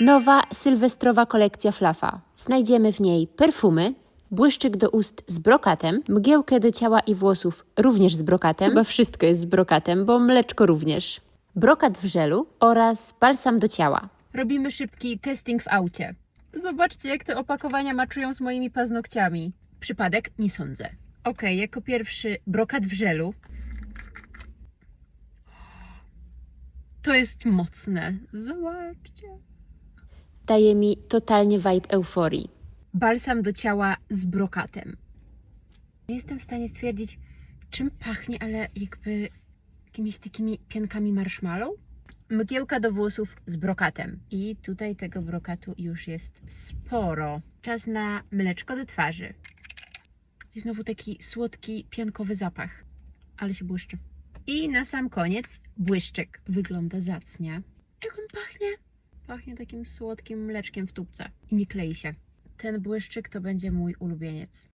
Nowa sylwestrowa kolekcja Flafa. Znajdziemy w niej perfumy, błyszczyk do ust z brokatem, mgiełkę do ciała i włosów również z brokatem, chyba wszystko jest z brokatem, bo mleczko również, brokat w żelu oraz balsam do ciała. Robimy szybki testing w aucie. Zobaczcie, jak te opakowania maczują z moimi paznokciami. Przypadek? Nie sądzę. Ok, jako pierwszy brokat w żelu. To jest mocne. Zobaczcie. Daje mi totalnie vibe euforii. Balsam do ciała z brokatem. Nie jestem w stanie stwierdzić, czym pachnie, ale jakby jakimiś takimi piankami marshmallow. Mgiełka do włosów z brokatem. I tutaj tego brokatu już jest sporo. Czas na mleczko do twarzy. I znowu taki słodki, piankowy zapach. Ale się błyszczy. I na sam koniec błyszczyk. Wygląda zacnie. Jak on pachnie? Pachnie takim słodkim mleczkiem w tubce. I nie klei się. Ten błyszczyk to będzie mój ulubieniec.